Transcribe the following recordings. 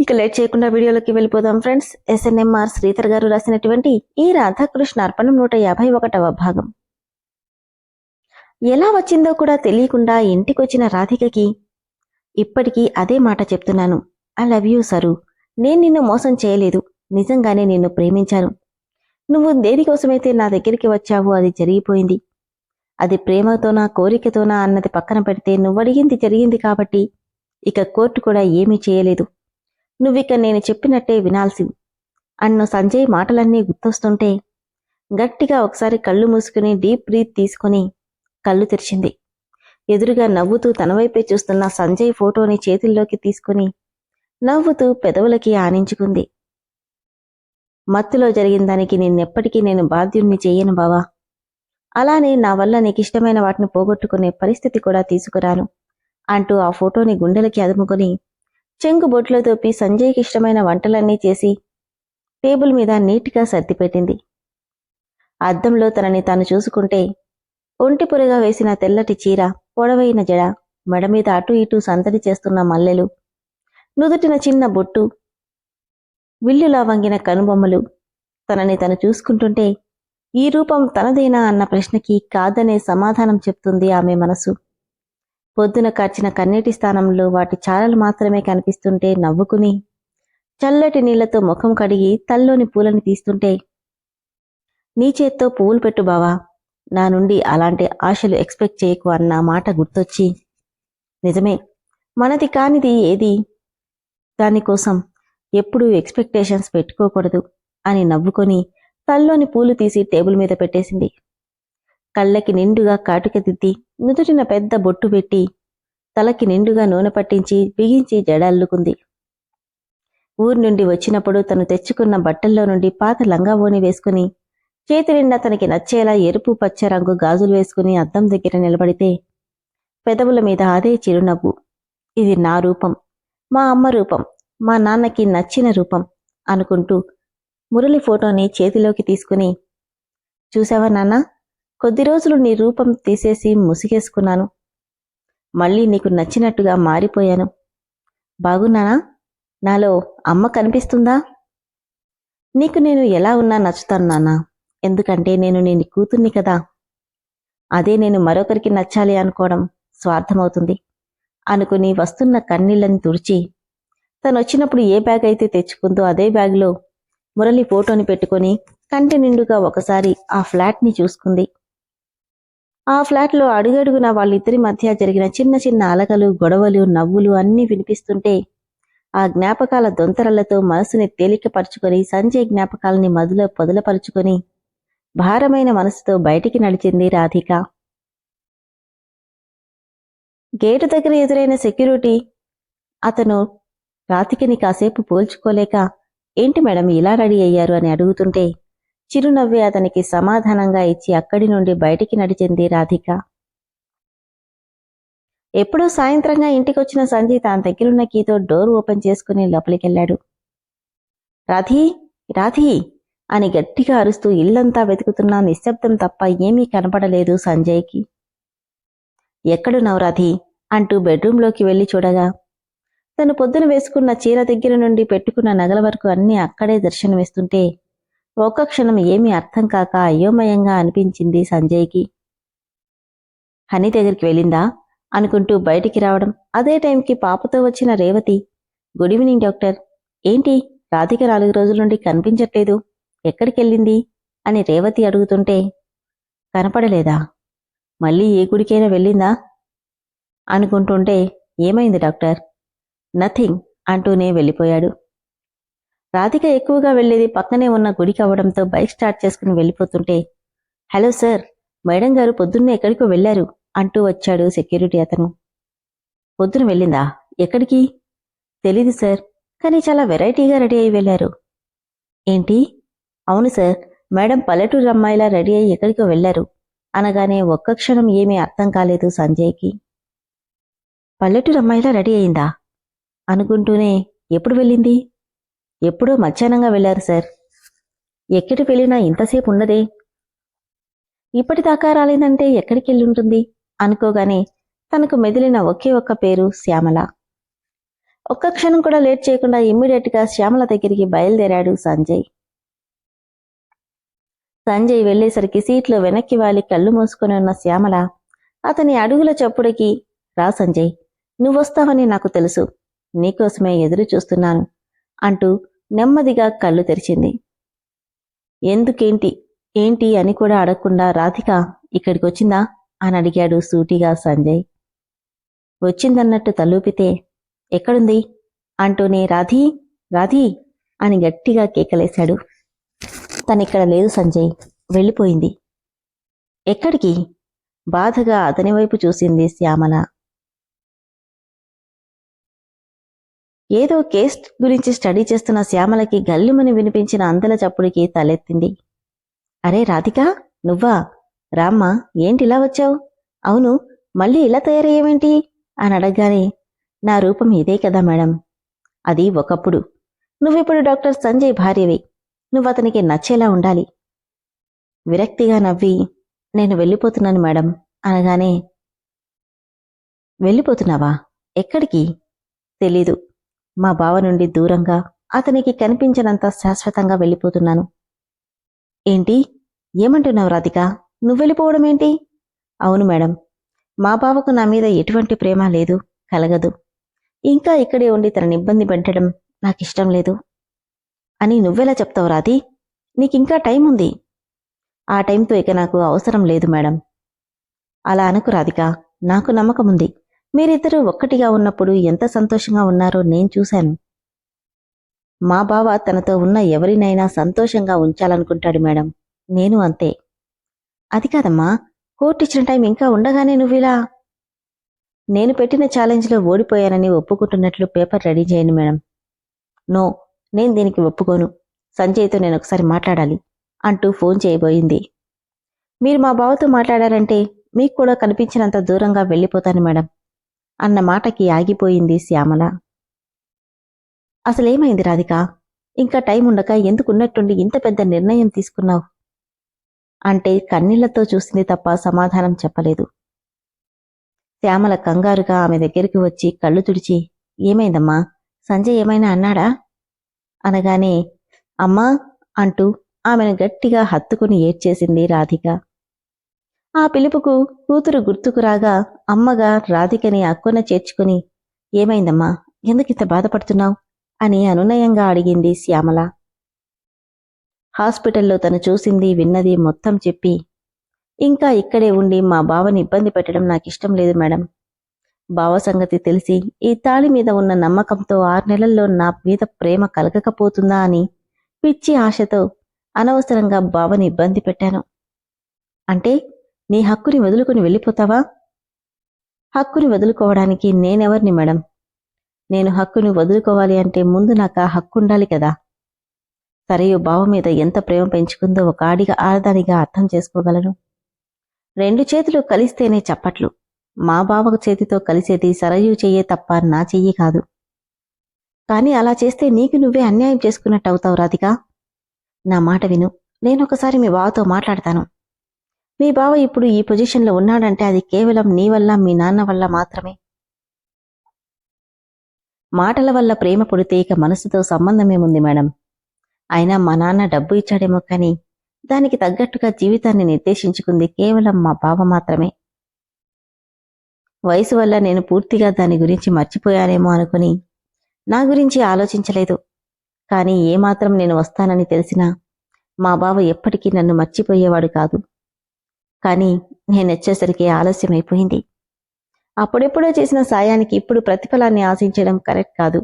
ఇక లేట్ చేయకుండా వీడియోలోకి వెళ్ళిపోదాం ఫ్రెండ్స్. ఎస్ఎన్ఎంఆర్ శ్రీధర్ గారు రాసినటువంటి ఈ రాధాకృష్ణ అర్పణం నూట యాభై ఒకటవ భాగం. ఎలా వచ్చిందో కూడా తెలియకుండా ఇంటికొచ్చిన రాధికకి ఇప్పటికీ అదే మాట చెప్తున్నాను. ఐ లవ్ యూ సరు నేను నిన్ను మోసం చేయలేదు. నిజంగానే నిన్ను ప్రేమించాను. నువ్వు దేనికోసమైతే నా దగ్గరికి వచ్చావో అది జరిగిపోయింది. అది ప్రేమతోనా కోరికతోనా అన్నది పక్కన పెడితే నువ్వడిగింది జరిగింది కాబట్టి ఇక కోర్టు కూడా ఏమీ చేయలేదు. నువ్విక నేను చెప్పినట్టే వినాల్సింది అన్న సంజయ్ మాటలన్నీ గుర్తొస్తుంటే గట్టిగా ఒకసారి కళ్ళు మూసుకుని డీప్ బ్రీత్ తీసుకుని కళ్ళు తెరిచింది. ఎదురుగా నవ్వుతూ తన వైపే చూస్తున్న సంజయ్ ఫోటోని చేతుల్లోకి తీసుకుని నవ్వుతూ పెదవులకి ఆనించుకుంది. మత్తులో జరిగిన దానికి నిన్నెప్పటికీ నేను బాధ్యుణ్ణి చేయను బావా. అలానే నా వల్ల నీకు ఇష్టమైన వాటిని పోగొట్టుకునే పరిస్థితి కూడా తీసుకురాను అంటూ ఆ ఫోటోని గుండెలకి అదుముకొని చెంగు బొట్లో తోపి సంజయ్కి ఇష్టమైన వంటలన్నీ చేసి టేబుల్ మీద నీట్గా సర్దిపెట్టింది అద్దంలో తనని తాను చూసుకుంటే ఒంటిపురగా వేసిన తెల్లటి చీర పొడవైన జడ మెడ మీద అటు ఇటు సందడి చేస్తున్న మల్లెలు నుదుటిన చిన్న బొట్టు విల్లులా వంగిన కనుబొమ్మలు తనని తను చూసుకుంటుంటే ఈ రూపం తనదేనా అన్న ప్రశ్నకి కాదనే సమాధానం చెప్తుంది ఆమె మనసు. పొద్దున కార్చిన కన్నీటి స్థానంలో వాటి చారలు మాత్రమే కనిపిస్తుంటే నవ్వుకుని చల్లటి నీళ్ళతో ముఖం కడిగి తల్లోని పూలని తీస్తుంటే నీ చేత్తో పువ్వులు పెట్టు బావా నా నుండి అలాంటి ఆశలు ఎక్స్పెక్ట్ చేయకు అన్న మాట గుర్తొచ్చి నిజమే మనది కానిది ఏది? దానికోసం ఎప్పుడూ ఎక్స్పెక్టేషన్స్ పెట్టుకోకూడదు అని నవ్వుకొని తల్లోని పూలు తీసి టేబుల్ మీద పెట్టేసింది. కళ్ళకి నిండుగా కాటుక దిద్ది నుదుటిన పెద్ద బొట్టు పెట్టి తలకి నిండుగా నూనె పట్టించి బిగించి జడల్లుకుంది ఊరి నుండి వచ్చినప్పుడు తను తెచ్చుకున్న బట్టల్లో నుండి పాత లంగావోని వేసుకుని చేతి నిండా తనకి నచ్చేలా ఎరుపు పచ్చ రంగు గాజులు వేసుకుని అద్దం దగ్గర నిలబడితే పెదవుల మీద అదే చిరునవ్వు. ఇది నా రూపం మా అమ్మ రూపం మా నాన్నకి నచ్చిన రూపం అనుకుంటూ మురళి ఫోటోని చేతిలోకి తీసుకుని చూసావా నాన్న కొద్ది రోజులు నీ రూపం తీసేసి ముసిగేసుకున్నాను. మళ్ళీ నీకు నచ్చినట్టుగా మారిపోయాను. బాగున్నానా నాలో అమ్మ కనిపిస్తుందా? నీకు నేను ఎలా ఉన్నా నచ్చుతాను నాన్న ఎందుకంటే నేను నేను కూతుర్ని కదా. అదే నేను మరొకరికి నచ్చాలి అనుకోవడం స్వార్థమవుతుంది. అనుకుని వస్తున్న కన్నీళ్ళని తుడిచి తను వచ్చినప్పుడు ఏ బ్యాగ్ అయితే తెచ్చుకుందో అదే బ్యాగ్లో మురళి ఫోటోని పెట్టుకొని కంటి నిండుగా ఒకసారి ఆ ఫ్లాట్ని చూసుకుంది. ఆ ఫ్లాట్లో అడుగడుగున వాళ్ళిద్దరి మధ్య జరిగిన చిన్న చిన్న అలకలు గొడవలు నవ్వులు అన్నీ వినిపిస్తుంటే ఆ జ్ఞాపకాల దొంతరలతో మనసుని తేలికపరుచుకొని సంజయ్ జ్ఞాపకాలని మదిలో పొదలపరుచుకొని భారమైన మనసుతో బయటికి నడిచింది రాధిక. గేటు దగ్గర ఎదురైన సెక్యూరిటీ అతను రాధికని కాసేపు పోల్చుకోలేక ఏంటి మేడం ఇలా రెడీ అయ్యారు? అని అడుగుతుంటే చిరునవ్వి అతనికి సమాధానంగా ఇచ్చి అక్కడి నుండి బయటికి నడిచింది రాధిక. ఎప్పుడో సాయంత్రంగా ఇంటికొచ్చిన సంజయ్ తన దగ్గరున్న కీతో డోర్ ఓపెన్ చేసుకుని లోపలికెళ్ళాడు. రాధీ రాధీ అని గట్టిగా అరుస్తూ ఇల్లంతా వెతుకుతున్న నిశ్శబ్దం తప్ప ఏమీ కనపడలేదు సంజయ్కి. ఎక్కడున్నావు రాధి? అంటూ బెడ్రూంలోకి వెళ్ళి చూడగా తను పొద్దున వేసుకున్న చీర దగ్గర నుండి పెట్టుకున్న నగల వరకు అన్నీ అక్కడే దర్శనమిస్తుంటే ఒక్క క్షణం ఏమీ అర్థం కాక అయోమయంగా అనిపించింది సంజయ్కి. హనీ దగ్గరికి వెళ్ళిందా? అనుకుంటూ బయటికి రావడం. అదే టైంకి పాపతో వచ్చిన రేవతి గుడ్ ఈవినింగ్ డాక్టర్. ఏంటి? రాధిక నాలుగు రోజుల నుండి కనిపించట్లేదు. ఎక్కడికెళ్ళింది అని రేవతి అడుగుతుంటే కనపడలేదా? మళ్ళీ ఏ గుడికైనా వెళ్ళిందా? అనుకుంటుంటే ఏమైంది డాక్టర్? నథింగ్ అంటూనే వెళ్ళిపోయాడు. రాధిక ఎక్కువగా వెళ్ళేది పక్కనే ఉన్న గుడి కావడంతో బైక్ స్టార్ట్ చేసుకుని వెళ్ళిపోతుంటే హలో సార్ మేడం గారు పొద్దున్నే ఎక్కడికో వెళ్ళారు అంటూ వచ్చాడు సెక్యూరిటీ అతను. పొద్దున వెళ్ళిందా? ఎక్కడికి? తెలీదు సార్ కానీ చాలా వెరైటీగా రెడీ అయి వెళ్ళారు. ఏంటి? అవును సార్ మేడం పల్లెటూరు అమ్మాయిలా రెడీ అయ్యి ఎక్కడికో వెళ్ళారు అనగానే ఒక్క క్షణం ఏమీ అర్థం కాలేదు సంజయ్కి. పల్లెటూరు అమ్మాయిలా రెడీ అయిందా? అనుకుంటూనే ఎప్పుడు వెళ్ళింది? ఎప్పుడో మధ్యాహ్నంగా వెళ్ళారు సార్. ఎక్కడికి వెళ్ళినా ఇంతసేపు ఉండదే ఇప్పటిదాకా రాలేదంటే ఎక్కడికి వెళ్ళుంటుంది? అనుకోగానే తనకు మెదిలిన ఒకే ఒక్క పేరు శ్యామల. ఒక్క క్షణం కూడా లేట్ చేయకుండా ఇమ్మీడియట్గా శ్యామల దగ్గరికి బయలుదేరాడు సంజయ్. సంజయ్ వెళ్ళేసరికి సీట్లో వెనక్కి వాలి కళ్ళు మూసుకొని ఉన్న శ్యామల అతని అడుగుల చప్పుడుకి రా సంజయ్ నువ్వొస్తావని నాకు తెలుసు. నీకోసమే ఎదురు చూస్తున్నాను అంటూ నెమ్మదిగా కళ్ళు తెరిచింది. ఎందుకేంటి? ఏంటి అని కూడా అడగకుండా రాధిక ఇక్కడికి వచ్చిందా అని అడిగాడు సూటిగా సంజయ్. వచ్చిందన్నట్టు తలూపితే ఎక్కడుంది? అంటూనే రాధీ రాధీ అని గట్టిగా కేకలేశాడు. తనిక్కడ లేదు సంజయ్ వెళ్ళిపోయింది. ఎక్కడికి? బాధగా అతని వైపు చూసింది శ్యామల. ఏదో కేస్ గురించి స్టడీ చేస్తున్న శ్యామలకి గల్లుమని వినిపించిన అందల చప్పుడికి తలెత్తింది. అరే రాధిక నువ్వా? రామ్మా ఏంటిలా వచ్చావు? అవును మళ్ళీ ఇలా తయారయ్యేవేంటి? అని అడగగానే నా రూపం ఇదే కదా మేడం. అది ఒకప్పుడు. నువ్విప్పుడు డాక్టర్ సంజయ్ భార్యవి. నువ్వు అతనికి నచ్చేలా ఉండాలి. విరక్తిగా నవ్వి నేను వెళ్ళిపోతున్నాను మేడం అనగానే వెళ్ళిపోతున్నావా? ఎక్కడికి? తెలీదు. మా బావ నుండి దూరంగా అతనికి కనిపించనంత శాశ్వతంగా వెళ్ళిపోతున్నాను. ఏంటి? ఏమంటున్నావు రాధిక? నువ్వు ఏంటి? అవును మేడం. మా బావకు నా మీద ఎటువంటి ప్రేమ లేదు కలగదు. ఇంకా ఇక్కడే ఉండి తనని ఇబ్బంది పెట్టడం నాకిష్టం లేదు. అని నువ్వెలా చెప్తావు రాధి? నీకింకా టైం ఉంది. ఆ టైంతో ఇక నాకు అవసరం లేదు మేడం. అలా అనుకు రాధిక. నాకు నమ్మకం ఉంది మీరిద్దరూ ఒక్కటిగా ఉన్నప్పుడు ఎంత సంతోషంగా ఉన్నారో నేను చూశాను. మా బావ తనతో ఉన్న ఎవరినైనా సంతోషంగా ఉంచాలనుకుంటాడు మేడం. నేను అంతే. అది కాదమ్మా కోర్టు ఇచ్చిన టైం ఇంకా ఉండగానే నువ్విలా? నేను పెట్టిన ఛాలెంజ్లో ఓడిపోయానని ఒప్పుకుంటున్నట్లు పేపర్ రెడీ చేయండి మేడం. నో నేను దీనికి ఒప్పుకోను. సంజయ్తో నేను ఒకసారి మాట్లాడాలి అంటూ ఫోన్ చేయబోయింది. మీరు మా బావతో మాట్లాడారంటే మీకు కూడా కనిపించినంత దూరంగా వెళ్ళిపోతాను మేడం. అన్న మాటకి ఆగిపోయింది శ్యామల. అసలేమైంది రాధిక? ఇంకా టైం ఉండక ఎందుకున్నట్టుండి ఇంత పెద్ద నిర్ణయం తీసుకున్నావు? అంటే కన్నీళ్ళతో చూసింది తప్ప సమాధానం చెప్పలేదు. శ్యామల కంగారుగా ఆమె దగ్గరికి వచ్చి కళ్ళు తుడిచి ఏమైందమ్మా? సంజయ్ ఏమైనా అన్నాడా? అనగానే అమ్మా అంటూ ఆమెను గట్టిగా హత్తుకుని ఏడ్చేసింది రాధిక. ఆ పిలుపుకు కూతురు గుర్తుకు రాగా అమ్మగా రాధికని అక్కున చేర్చుకుని ఏమైందమ్మా? ఎందుకింత బాధపడుతున్నావు? అని అనునయంగా అడిగింది శ్యామల. హాస్పిటల్లో తను చూసింది విన్నది మొత్తం చెప్పి ఇంకా ఇక్కడే ఉండి మా బావని ఇబ్బంది పెట్టడం నాకిష్టం లేదు మేడం. బావ సంగతి తెలిసి ఈ తాళి మీద ఉన్న నమ్మకంతో ఆరు నెలల్లో నా మీద ప్రేమ కలగకపోతుందా అని పిచ్చి ఆశతో అనవసరంగా బావని ఇబ్బంది పెట్టాను. అంటే నీ హక్కుని వదులుకుని వెళ్ళిపోతావా? హక్కుని వదులుకోవడానికి నేనెవర్ని మేడం? నేను హక్కుని వదులుకోవాలి అంటే ముందు నాకు ఆ హక్కు ఉండాలి కదా. సరయు బావ మీద ఎంత ప్రేమ పెంచుకుందో ఒక ఆడిగా ఆడదానిగా అర్థం చేసుకోగలను. రెండు చేతులు కలిస్తేనే చప్పట్లు. మా బావకు చేతితో కలిసేది సరయు చెయ్యే తప్ప నా చెయ్యి కాదు. కానీ అలా చేస్తే నీకు నువ్వే అన్యాయం చేసుకున్నట్టు అవుతావు రాధిక. నా మాట విను. నేనొకసారి మీ బావతో మాట్లాడతాను. మీ బావ ఇప్పుడు ఈ పొజిషన్లో ఉన్నాడంటే అది కేవలం నీ వల్ల మీ నాన్న వల్ల మాత్రమే. మాటల వల్ల ప్రేమ పుడితే ఇక మనసుతో సంబంధమేముంది మేడం. అయినా మా నాన్న డబ్బు ఇచ్చాడేమో కానీ దానికి తగ్గట్టుగా జీవితాన్ని నిర్దేశించుకుంది కేవలం మా బావ మాత్రమే. వయసు వల్ల నేను పూర్తిగా దాని గురించి మర్చిపోయానేమో అనుకుని నా గురించి ఆలోచించలేదు. కానీ ఏమాత్రం నేను వస్తానని తెలిసినా మా బావ ఎప్పటికీ నన్ను మర్చిపోయేవాడు కాదు. కానీ నేనొచ్చేసరికి ఆలస్యమైపోయింది అప్పుడెప్పుడో చేసిన సాయానికి ఇప్పుడు ప్రతిఫలాన్ని ఆశించడం కరెక్ట్ కాదు.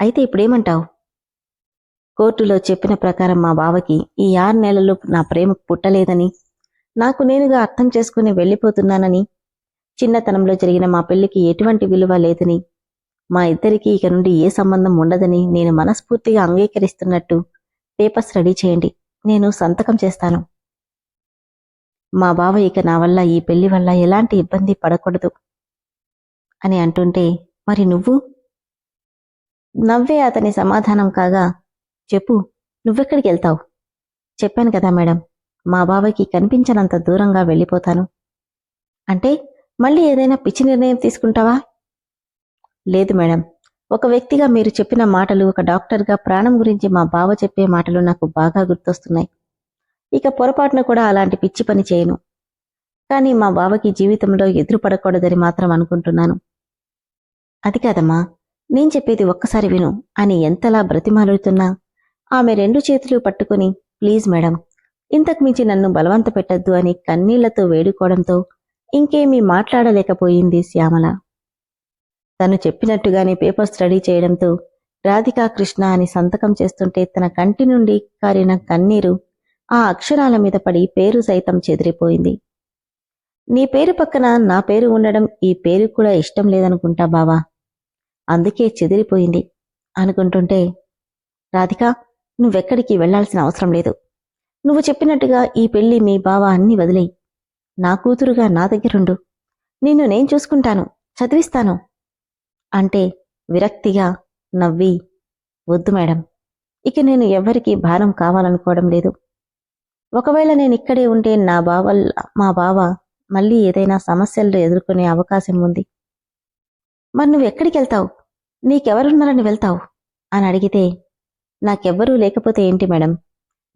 అయితే ఇప్పుడేమంటావు? కోర్టులో చెప్పిన ప్రకారం మా బావకి ఈ ఆరు నెలలు నా ప్రేమ పుట్టలేదని నాకు నేనుగా అర్థం చేసుకుని వెళ్ళిపోతున్నానని చిన్నతనంలో జరిగిన మా పెళ్ళికి ఎటువంటి విలువ లేదని మా ఇద్దరికీ ఇక నుండి ఏ సంబంధం ఉండదని నేను మనస్ఫూర్తిగా అంగీకరిస్తున్నట్టు పేపర్స్ రెడీ చేయండి. నేను సంతకం చేస్తాను. మా బావ ఇక నా వల్ల ఈ పెళ్ళి వల్ల ఎలాంటి ఇబ్బంది పడకూడదు అని అంటుంటే మరి నువ్వు? నవ్వే అతని సమాధానం కాగా చెప్పు నువ్వెక్కడికి వెళ్తావు? చెప్పాను కదా మేడం మా బావకి కనిపించనంత దూరంగా వెళ్ళిపోతాను. అంటే మళ్ళీ ఏదైనా పిచ్చి నిర్ణయం తీసుకుంటావా? లేదు మేడం ఒక వ్యక్తిగా మీరు చెప్పిన మాటలు ఒక డాక్టర్గా ప్రాణం గురించి మా బావ చెప్పే మాటలు నాకు బాగా గుర్తొస్తున్నాయి. ఇక పొరపాటున కూడా అలాంటి పిచ్చి పని చేయను. కానీ మా బావకి జీవితంలో ఎదురుపడకూడదని మాత్రం అనుకుంటున్నాను. అది కాదమ్మా నేను చెప్పేది ఒక్కసారి విను. అని ఎంతలా బ్రతిమాలుతున్నా ఆమె రెండు చేతులు పట్టుకుని ప్లీజ్ మేడం ఇంతకు మించి నన్ను బలవంత పెట్టద్దు అని కన్నీళ్ళతో వేడుకోవడంతో ఇంకేమీ మాట్లాడలేకపోయింది శ్యామల. తను చెప్పినట్టుగానే పేపర్స్ రెడీ చేయడంతో రాధికా కృష్ణ అని సంతకం చేస్తుంటే తన కంటి నుండి కారిన కన్నీరు ఆ అక్షరాల మీద పడి పేరు సైతం చెదిరిపోయింది. నీ పేరు పక్కన నా పేరు ఉండడం ఈ పేరు కూడా ఇష్టం లేదనుకుంటా బావా. అందుకే చెదిరిపోయింది. అనుకుంటుంటే రాధిక నువ్వెక్కడికి వెళ్ళాల్సిన అవసరం లేదు. నువ్వు చెప్పినట్టుగా ఈ పెళ్ళి మీ బావ అన్ని వదిలేయి. నా కూతురుగా నా దగ్గరుండు. నిన్ను నేను చూసుకుంటాను చదివిస్తాను అంటే విరక్తిగా నవ్వి వద్దు మేడం. ఇక నేను ఎవ్వరికీ భారం కావాలనుకోవడం లేదు. ఒకవేళ నేను ఇక్కడే ఉంటే నా బావ మా బావ మళ్ళీ ఏదైనా సమస్యలు ఎదుర్కొనే అవకాశం ఉంది. మరి నువ్వు ఎక్కడికి వెళ్తావు? నీకెవరున్నారని వెళ్తావు? అని అడిగితే నాకెవ్వరూ లేకపోతే ఏంటి మేడం?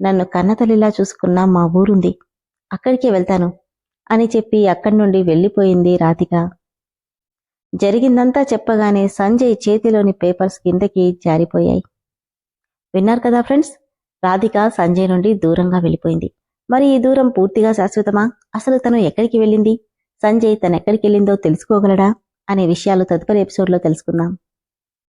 నన్ను కన్నతల్లిలా చూసుకున్న మా ఊరుంది. అక్కడికే వెళ్తాను అని చెప్పి అక్కడి నుండి వెళ్ళిపోయింది రాధిక. జరిగిందంతా చెప్పగానే సంజయ్ చేతిలోని పేపర్స్ కిందకి జారిపోయాయి. విన్నారు కదా ఫ్రెండ్స్? రాధిక సంజయ్ నుండి దూరంగా వెళ్ళిపోయింది. మరి ఈ దూరం పూర్తిగా శాశ్వతమా? అసలు తను ఎక్కడికి వెళ్ళింది? సంజయ్ తనెక్కడికి వెళ్ళిందో తెలుసుకోగలడా? అనే విషయాలు తదుపరి ఎపిసోడ్లో తెలుసుకుందాం.